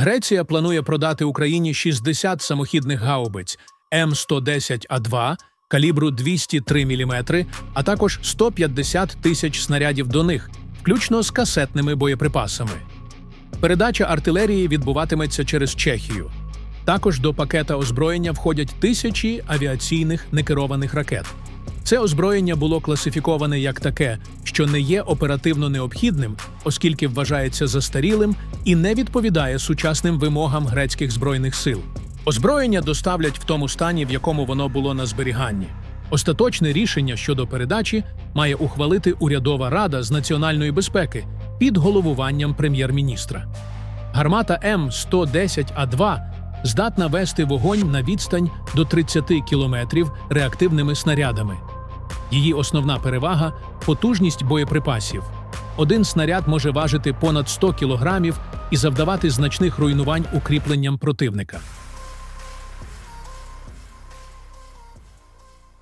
Греція планує продати Україні 60 самохідних гаубиць М110А2 калібру 203 мм, а також 150 тисяч снарядів до них, включно з касетними боєприпасами. Передача артилерії відбуватиметься через Чехію. Також до пакета озброєння входять тисячі авіаційних некерованих ракет. Це озброєння було класифіковане як таке, що не є оперативно необхідним, оскільки вважається застарілим і не відповідає сучасним вимогам грецьких збройних сил. Озброєння доставлять в тому стані, в якому воно було на зберіганні. Остаточне рішення щодо передачі має ухвалити урядова рада з національної безпеки під головуванням прем'єр-міністра. Гармата М110А2 здатна вести вогонь на відстань до 30 кілометрів реактивними снарядами. Її основна перевага потужність боєприпасів. Один снаряд може важити понад 100 кілограмів і завдавати значних руйнувань укріпленням противника.